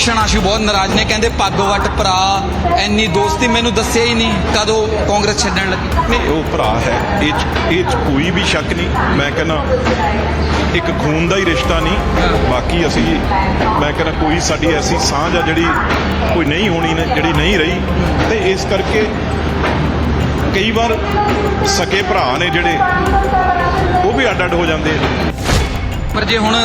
ਭੂਸ਼ਣ ਆਸ਼ੂ ਬਹੁਤ ਨਾਰਾਜ਼ ਨੇ, ਕਹਿੰਦੇ ਪੱਗ ਵੱਟ ਭਰਾ ਐਨੀ ਦੋਸਤੀ ਮੈਨੂੰ ਦੱਸਿਆ ਹੀ ਨਹੀਂ। ਕਦੋਂ ਕਾਂਗਰਸ ਛੱਡਣ ਲੱਗੀ? ਨਹੀਂ, ਉਹ ਭਰਾ ਹੈ। ਇਹ 'ਚ- ਇਹ 'ਚ ਕੋਈ ਵੀ ਸ਼ੱਕ ਨਹੀਂ। ਮੈਂ ਕਹਿੰਦਾ, ਇੱਕ ਖੂਨ ਦਾ ਹੀ ਰਿਸ਼ਤਾ ਨਹੀਂ। ਬਾਕੀ ਅਸੀਂ ਮੈਂ ਕਹਿੰਦਾ, ਕੋਈ ਸਾਡੀ ਐਸੀ ਸਾਂਝ ਆ ਜਿਹੜੀ ਕੋਈ ਨਹੀਂ ਹੋਣੀ ਨੇ, ਜਿਹੜੀ ਨਹੀਂ ਰਹੀ। ਤੇ ਇਸ ਕਰਕੇ ਕਈ ਵਾਰ ਸਕੇ ਭਰਾ ਨੇ ਜਿਹੜੇ, ਉਹ ਵੀ ਅੱਡ ਅੱਡ ਹੋ ਜਾਂਦੇ ਆ। ਪਰ ਜੇ ਹੁਣ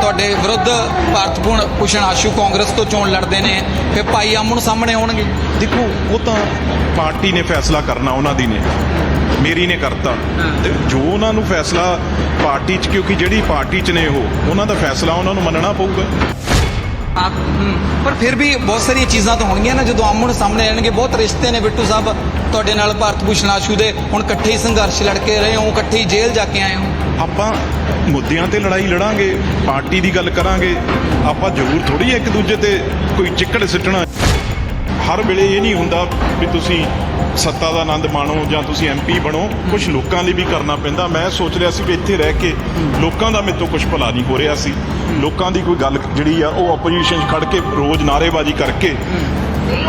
ਤੁਹਾਡੇ ਵਿਰੁੱਧ ਭਾਰਤ ਭੂਣ- ਭੂਸ਼ਣ ਆਸ਼ੂ ਕਾਂਗਰਸ ਤੋਂ ਚੋਣ ਲੜਦੇ ਨੇ ਫਿਰ ਭਾਈ ਆਮਣ ਸਾਹਮਣੇ ਆਉਣਗੇ। ਦੇਖੋ ਉਹ ਤਾਂ ਪਾਰਟੀ ਨੇ ਫੈਸਲਾ ਕਰਨਾ ਉਹਨਾਂ ਦੀ ਨੇ। ਮੇਰੀ ਨੇ ਕਰਤਾ। ਤੇ ਜੋ ਉਹਨਾਂ ਨੂੰ ਫੈਸਲਾ ਪਾਰਟੀ 'ਚ ਕਿਉਂਕਿ ਜਿਹੜੀ ਪਾਰਟੀ 'ਚ ਨੇ ਉਹ ਉਹਨਾਂ ਦਾ ਫੈਸਲਾ ਉਹਨਾਂ ਨੂੰ ਮੰਨਣਾ ਪਊਗਾ। ਆਪ ਪਰ ਫਿਰ ਵੀ ਬਹੁਤ ਸਾਰੀਆਂ ਚੀਜ਼ਾਂ ਤਾਂ ਹੋਣਗੀਆਂ ਨਾ ਜਦੋਂ ਆਮਣ ਸਾਹਮਣੇ ਆਣਗੇ ਬਹੁਤ ਰਿਸ਼ਤੇ ਨੇ ਬਿੱਟੂ ਸਾਹਿਬ। ਤੁਹਾਡੇ ਨਾਲ ਭਾਰਤ ਭੂਸ਼ਣ ਆਸ਼ੂ ਦੇ ਹੁਣ ਇਕੱਠੇ ਹੀ ਸੰਘਰਸ਼ ਲੜ ਕੇ ਰਹੇ ਹੋ, ਇਕੱਠੇ ਹੀ ਜੇਲ੍ਹ ਜਾ ਕੇ ਆਏ ਹੋ। ਆਪਾਂ ਮੁੱਦਿਆਂ ਤੇ ਲੜਾਈ ਲੜਾਂਗੇ, ਪਾਰਟੀ ਦੀ ਗੱਲ ਕਰਾਂਗੇ, ਆਪਾਂ ਜ਼ਰੂਰ ਥੋੜੀ ਇੱਕ ਦੂਜੇ ਤੇ ਕੋਈ ਚਿੱਕੜ ਸਿੱਟਣਾ। ਹਰ ਵੇਲੇ ਇਹ ਨਹੀਂ ਹੁੰਦਾ ਵੀ ਤੁਸੀਂ ਸੱਤਾ ਦਾ ਆਨੰਦ ਮਾਣੋ ਜਾਂ ਤੁਸੀਂ ਐਮਪੀ ਬਣੋ ਕੁਝ ਲੋਕਾਂ ਲਈ ਵੀ ਕਰਨਾ ਪੈਂਦਾ। ਮੈਂ ਸੋਚ ਰਿਹਾ ਸੀ ਵੀ ਇੱਥੇ ਰਹਿ ਕੇ ਲੋਕਾਂ ਦਾ ਮੇਰੇ ਤੋਂ ਕੁਝ ਭਲਾ ਨਹੀਂ ਹੋ ਰਿਹਾ ਸੀ। ਲੋਕਾਂ ਦੀ ਕੋਈ ਗੱਲ ਜਿਹੜੀ ਆ, ਉਹ ਆਪੋਜੀਸ਼ਨ 'ਚ ਖੜ ਕੇ ਰੋਜ਼ ਨਾਅਰੇਬਾਜ਼ੀ ਕਰਕੇ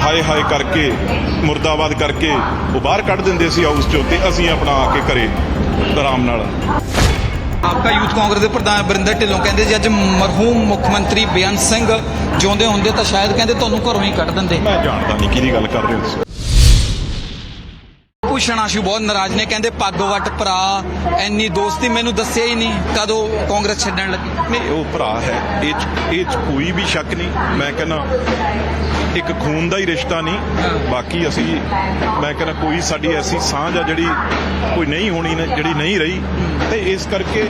ਹਾਏ ਹਾਏ ਕਰਕੇ ਮੁਰਦਾਬਾਦ ਕਰਕੇ ਉਹ ਬਾਹਰ ਕੱਢ ਦਿੰਦੇ ਸੀ ਹਾਊਸ 'ਚੋਂ ਤੇ ਅਸੀਂ ਆਪਣਾ ਆ ਕੇ ਘਰੇ ਆਰਾਮ ਨਾਲ। ਆਪਕਾ ਯੂਥ ਕਾਂਗਰਸ ਦੇ ਪ੍ਰਧਾਨ ਬਰਿੰਦਰ ਢਿੱਲੋਂ ਕਹਿੰਦੇ ਜੀ ਅੱਜ ਮਰਹੂਮ ਮੁੱਖ ਮੰਤਰੀ ਬੇਅੰਤ ਸਿੰਘ ਜਿਉਂਦੇ ਹੁੰਦੇ ਤਾਂ ਸ਼ਾਇਦ ਕਹਿੰਦੇ ਤੁਹਾਨੂੰ ਘਰੋਂ ਹੀ ਕੱਢ ਦਿੰਦੇ। ਮੈਂ ਜਾਣਦਾ ਨਹੀਂ ਕਿਹਦੀ ਗੱਲ ਕਰ ਰਹੇ ਹੋ ਤੁਸੀਂ। ਭੂਸ਼ਣ ਆਸ਼ੂ ਬਹੁਤ ਨਾਰਾਜ਼ ਨੇ ਕਹਿੰਦੇ ਪੱਗ ਵੱਟ ਭਰਾ ਐਨੀ ਦੋਸਤੀ ਮੈਨੂੰ ਦੱਸਿਆ ਹੀ ਨਹੀਂ ਕਦੋਂ ਕਾਂਗਰਸ ਛੱਡਣ ਲੱਗੀ? ਨਹੀਂ ਉਹ ਭਰਾ ਹੈ ਇਹ ਇਹ ਕੋਈ ਵੀ ਸ਼ੱਕ ਨਹੀਂ ਮੈਂ ਕਹਿੰਦਾ ਇੱਕ ਖੂਨ ਦਾ ਹੀ ਰਿਸ਼ਤਾ ਨਹੀਂ ਬਾਕੀ ਅਸੀਂ ਮੈਂ ਕਹਿੰਦਾ ਕੋਈ ਸਾਡੀ ਐਸੀ ਸਾਂਝ ਆ ਜਿਹੜੀ ਕੋਈ ਨਹੀਂ ਹੋਣੀ ਜਿਹੜੀ ਨਹੀਂ ਰਹੀ। ਤੇ ਇਸ ਕਰਕੇ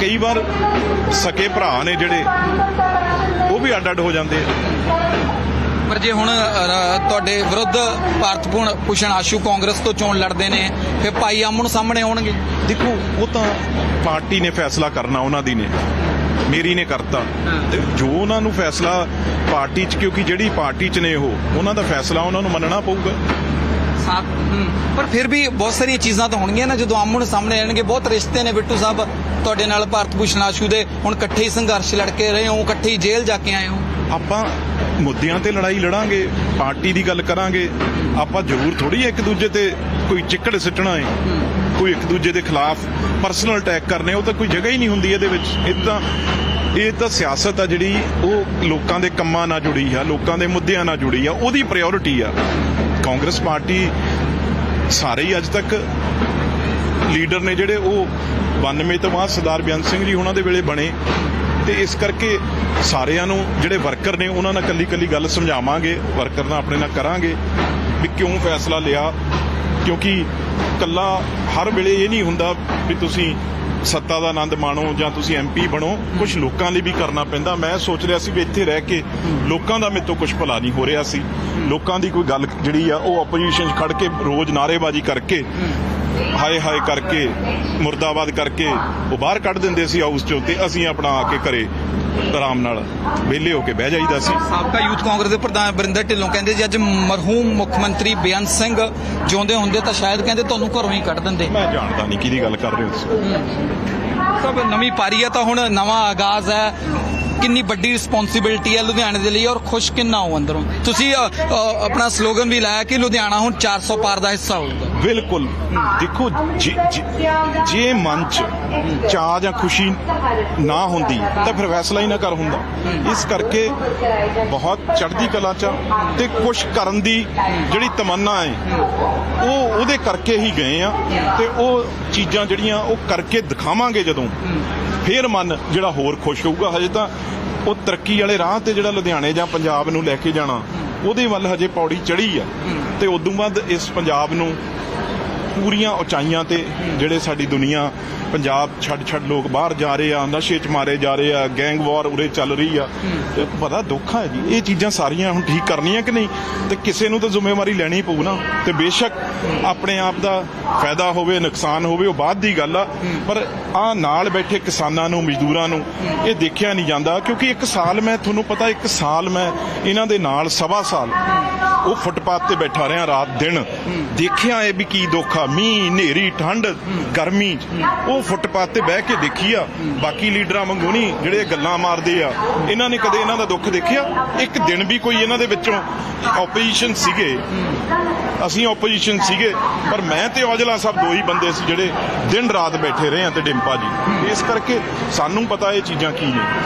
ਕਈ ਵਾਰ ਸਕੇ ਭਰਾ ਨੇ ਜਿਹੜੇ ਉਹ ਵੀ ਅੱਡ ਅੱਡ ਹੋ ਜਾਂਦੇ ਆ। ਪਰ ਜੇ ਹੁਣ ਤੁਹਾਡੇ ਵਿਰੁੱਧ ਭਾਰਤ ਭੂਸ਼ਣ ਆਸ਼ੂ ਕਾਂਗਰਸ ਤੋਂ ਚੋਣ ਲੜਦੇ ਨੇ ਫਿਰ ਭਾਈ ਆਮਣ ਸਾਹਮਣੇ ਆਉਣਗੇ। ਦੇਖੋ ਉਹ ਤਾਂ ਪਾਰਟੀ ਨੇ ਫੈਸਲਾ ਕਰਨਾ ਉਹਨਾਂ ਦੀ ਨੇ। ਮੇਰੀ ਨੇ ਕਰਤਾ। ਤੇ ਜੋ ਉਹਨਾਂ ਨੂੰ ਫੈਸਲਾ ਪਾਰਟੀ 'ਚ ਕਿਉਂਕਿ ਜਿਹੜੀ ਪਾਰਟੀ 'ਚ ਨੇ ਉਹ ਉਹਨਾਂ ਦਾ ਫੈਸਲਾ ਉਹਨਾਂ ਨੂੰ ਮੰਨਣਾ ਪਊਗਾ। ਸਾਥ ਪਰ ਫਿਰ ਵੀ ਬਹੁਤ ਸਾਰੀਆਂ ਚੀਜ਼ਾਂ ਤਾਂ ਹੋਣਗੀਆਂ ਨਾ, ਜਦੋਂ ਆਮਣ ਸਾਹਮਣੇ ਆਣਗੇ, ਬਹੁਤ ਰਿਸ਼ਤੇ ਨੇ ਬਿੱਟੂ ਸਾਹਿਬ, ਤੁਹਾਡੇ ਨਾਲ ਭਾਰਤ ਭੂਸ਼ਣ ਆਸ਼ੂ ਦੇ, ਹੁਣ ਇਕੱਠੇ ਹੀ ਸੰਘਰਸ਼ ਲੜ ਕੇ ਰਹੇ ਹੋ, ਇਕੱਠੇ ਹੀ ਜੇਲ੍ਹ ਜਾ ਕੇ ਆਏ ਹੋ। ਆਪਾਂ ਮੁੱਦਿਆਂ ਤੇ ਲੜਾਈ ਲੜਾਂਗੇ, ਪਾਰਟੀ ਦੀ ਗੱਲ ਕਰਾਂਗੇ, ਆਪਾਂ ਜ਼ਰੂਰ ਥੋੜੀ ਇੱਕ ਦੂਜੇ ਤੇ ਕੋਈ ਚਿੱਕੜ ਸਿੱਟਣਾ ਹੈ ਕੋਈ ਇੱਕ ਦੂਜੇ ਦੇ ਖਿਲਾਫ ਪਰਸਨਲ ਅਟੈਕ ਕਰਨੇ, ਉਹ ਤਾਂ ਕੋਈ ਜਗ੍ਹਾ ਹੀ ਨਹੀਂ ਹੁੰਦੀ ਇਹਦੇ ਵਿੱਚ। ਇਹ ਤਾਂ ਇਹ ਤਾਂ ਸਿਆਸਤ ਆ ਜਿਹੜੀ, ਉਹ ਲੋਕਾਂ ਦੇ ਕੰਮਾਂ ਨਾਲ ਜੁੜੀ ਆ, ਲੋਕਾਂ ਦੇ ਮੁੱਦਿਆਂ ਨਾਲ ਜੁੜੀ ਆ, ਉਹਦੀ ਪ੍ਰਾਇੋਰਟੀ ਆ। ਕਾਂਗਰਸ ਪਾਰਟੀ ਸਾਰੇ ਹੀ ਅੱਜ ਤੱਕ ਲੀਡਰ ਨੇ ਜਿਹੜੇ ਉਹ 92 ਤੋਂ ਬਾਅਦ ਸਰਦਾਰ ਬੇਅੰਤ ਸਿੰਘ ਜੀ ਉਹਨਾਂ ਦੇ ਵੇਲੇ ਬਣੇ ਤੇ ਇਸ ਕਰਕੇ ਸਾਰਿਆਂ ਨੂੰ ਜਿਹੜੇ ਵਰਕਰ ਨੇ ਉਹਨਾਂ ਨਾਲ ਕੱਲੀ ਕੱਲੀ ਗੱਲ ਸਮਝਾਵਾਂਗੇ, ਵਰਕਰ ਨਾਲ ਆਪਣੇ ਨਾਲ ਕਰਾਂਗੇ ਵੀ ਕਿਉਂ ਫੈਸਲਾ ਲਿਆ ਕਿਉਂਕਿ ਕੱਲਾ ਹਰ ਵੇਲੇ ਇਹ ਨਹੀਂ ਹੁੰਦਾ ਵੀ ਤੁਸੀਂ ਸੱਤਾ ਦਾ ਆਨੰਦ ਮਾਣੋ ਜਾਂ ਤੁਸੀਂ ਐਮਪੀ ਬਣੋ ਕੁਝ ਲੋਕਾਂ ਲਈ ਵੀ ਕਰਨਾ ਪੈਂਦਾ। ਮੈਂ ਸੋਚ ਰਿਹਾ ਸੀ ਵੀ ਇੱਥੇ ਰਹਿ ਕੇ ਲੋਕਾਂ ਦਾ ਮੇਰੇ ਤੋਂ ਕੁਝ ਭਲਾ ਨਹੀਂ ਹੋ ਰਿਹਾ ਸੀ। ਲੋਕਾਂ ਦੀ ਕੋਈ ਗੱਲ ਜਿਹੜੀ ਆ, ਉਹ ਆਪੋਜੀਸ਼ਨ 'ਚ ਖੜ ਕੇ ਰੋਜ਼ ਨਾਅਰੇਬਾਜ਼ੀ ਕਰਕੇ ਹਾਏ ਹਾਏ ਕਰਕੇ ਮੁਰਦਾਬਾਦ ਕਰਕੇ ਉਹ ਬਾਹਰ ਕੱਢ ਦਿੰਦੇ ਸੀ ਹਾਊਸ 'ਚੋਂ ਤੇ ਅਸੀਂ ਆਪਣਾ ਆ ਕੇ ਘਰੇ ਆਰਾਮ ਨਾਲ ਵਿਹਲੇ ਹੋ ਕੇ ਬਹਿ ਜਾਈਦਾ ਸੀ। ਸਾਬਕਾ ਯੂਥ ਕਾਂਗਰਸ ਦੇ ਪ੍ਰਧਾਨ ਬਰਿੰਦਰ ਢਿੱਲੋਂ ਕਹਿੰਦੇ ਜੀ ਅੱਜ ਮਰਹੂਮ ਮੁੱਖ ਮੰਤਰੀ ਬੇਅੰਤ ਸਿੰਘ ਜਿਉਂਦੇ ਹੁੰਦੇ ਤਾਂ ਸ਼ਾਇਦ ਕਹਿੰਦੇ ਤੁਹਾਨੂੰ ਘਰੋਂ ਹੀ ਕੱਢ ਦਿੰਦੇ। ਮੈਂ ਜਾਣਦਾ ਨਹੀਂ ਕਿਹਦੀ ਗੱਲ ਕਰ ਰਹੇ ਹੋ ਤੁਸੀਂ। ਸਭ ਨਵੀਂ ਪਾਰੀ ਹੈ ਤਾਂ ਹੁਣ ਨਵਾਂ ਆਗਾਜ਼ ਹੈ। ਕਿੰਨੀ ਵੱਡੀ ਰਿਸਪੌਂਸਿਬਿਲਟੀ ਹੈ ਲੁਧਿਆਣੇ ਦੇ ਲਈ ਔਰ ਖੁਸ਼ ਕਿੰਨਾ ਹੋ ਅੰਦਰੋਂ? ਤੁਸੀਂ ਆਪਣਾ ਸਲੋਗਨ ਵੀ ਲਾਇਆ ਕਿ ਲੁਧਿਆਣਾ ਹੁਣ 400 ਪਾਰ ਦਾ ਹਿੱਸਾ ਹੋਊਗਾ। ਬਿਲਕੁਲ। ਦੇਖੋ, ਜੇ- ਮਨ 'ਚ ਚਾਹ ਜਾਂ ਖੁਸ਼ੀ ਨਾ ਹੁੰਦੀ, ਤਾਂ ਫਿਰ ਫੈਸਲਾ ਹੀ ਨਾ ਕਰ ਹੁੰਦਾ। ਇਸ ਕਰਕੇ ਬਹੁਤ ਚੜ੍ਹਦੀ ਕਲਾ 'ਚ ਆ ਤੇ ਕੁਝ ਕਰਨ ਦੀ ਜਿਹੜੀ ਤਮੰਨਾ ਹੈ, ਉਹ ਉਹਦੇ ਕਰਕੇ ਹੀ ਗਏ ਆ ਤੇ ਉਹ ਚੀਜ਼ਾਂ ਜਿਹੜੀਆਂ ਉਹ ਕਰਕੇ ਦਿਖਾਵਾਂਗੇ ਜਦੋਂ। ਫਿਰ ਮਨ ਜਿਹੜਾ ਹੋਰ ਖੁਸ਼ ਹੋਊਗਾ ਹਜੇ ਤਾਂ ਉਹ ਤਰੱਕੀ ਵਾਲੇ ਰਾਹ ਤੇ ਜਿਹੜਾ ਲੁਧਿਆਣੇ ਜਾਂ ਪੰਜਾਬ ਨੂੰ ਲੈ ਕੇ ਜਾਣਾ, ਉਹਦੇ ਵੱਲ ਹਜੇ ਪੌੜੀ ਚੜੀ ਆ। ਤੇ ਉਦੋਂ ਬਾਅਦ ਇਸ ਪੰਜਾਬ ਨੂੰ ਪੂਰੀਆਂ ਉਚਾਈਆਂ ਤੇ ਜਿਹੜੇ ਸਾਡੀ ਦੁਨੀਆ ਪੰਜਾਬ ਛੱਡ ਛੱਡ ਲੋਕ ਬਾਹਰ ਜਾ ਰਹੇ ਆ ਨਸ਼ੇ 'ਚ ਮਾਰੇ ਜਾ ਰਹੇ ਆ ਗੈਂਗ ਵਾਰ ਉਰੇ ਚੱਲ ਰਹੀ ਆ। ਤੇ ਬੜਾ ਦੁੱਖ ਹੈ ਜੀ। ਇਹ ਚੀਜ਼ਾਂ ਸਾਰੀਆਂ ਹੁਣ ਠੀਕ ਕਰਨੀਆਂ ਕਿ ਨਹੀਂ? ਤੇ ਕਿਸੇ ਨੂੰ ਤਾਂ ਜ਼ਿੰਮੇਵਾਰੀ ਲੈਣੀ ਪਊ ਨਾ। ਤੇ ਬੇਸ਼ੱਕ ਆਪਣੇ ਆਪ ਦਾ ਫਾਇਦਾ ਹੋਵੇ ਨੁਕਸਾਨ ਹੋਵੇ ਉਹ ਬਾਅਦ ਦੀ ਗੱਲ ਆ। ਪਰ ਆ ਨਾਲ ਬੈਠੇ ਕਿਸਾਨਾਂ ਨੂੰ ਮਜ਼ਦੂਰਾਂ ਨੂੰ ਇਹ ਦੇਖਿਆ ਨਹੀਂ ਜਾਂਦਾ ਕਿਉਂਕਿ ਇੱਕ ਸਾਲ ਮੈਂ ਤੁਹਾਨੂੰ ਪਤਾ ਇੱਕ ਸਾਲ ਮੈਂ ਇਹਨਾਂ ਦੇ ਨਾਲ ਸਵਾ ਸਾਲ ਉਹ ਫੁੱਟਪਾਥ ਤੇ ਬੈਠਾ ਰਿਹਾ ਰਾਤ ਦਿਨ। ਦੇਖਿਆ ਇਹ ਵੀ ਕੀ ਦੁੱਖ ਆ। ਮੀਂਹ ਹਨੇਰੀ ਠੰਡ ਗਰਮੀ ਉਹ ਉਹ ਫੁੱਟਪਾਥ ਤੇ ਬਹਿ ਕੇ ਦੇਖੀ ਆ, ਬਾਕੀ ਲੀਡਰਾਂ ਵਾਂਗੂ ਨਹੀਂ ਜਿਹੜੇ ਗੱਲਾਂ ਮਾਰਦੇ ਆ। ਇਹਨਾਂ ਨੇ ਕਦੇ ਇਹਨਾਂ ਦਾ ਦੁੱਖ ਦੇਖਿਆ? ਇੱਕ ਦਿਨ ਵੀ ਕੋਈ ਇਹਨਾਂ ਦੇ ਵਿੱਚੋਂ ਆਪੋਜੀਸ਼ਨ ਸੀਗੇ। ਅਸੀਂ ਆਪੋਜੀਸ਼ਨ ਸੀਗੇ, ਪਰ ਮੈਂ ਤੇ ਔਜਲਾ ਸਾਹਿਬ ਦੋ ਹੀ ਬੰਦੇ ਸੀ ਜਿਹੜੇ ਦਿਨ ਰਾਤ ਬੈਠੇ ਰਹੇ ਆ ਤੇ ਡਿੰਪਾ ਜੀ। ਇਸ ਕਰਕੇ ਸਾਨੂੰ ਪਤਾ ਇਹ ਚੀਜ਼ਾਂ ਕੀ ਨੇ।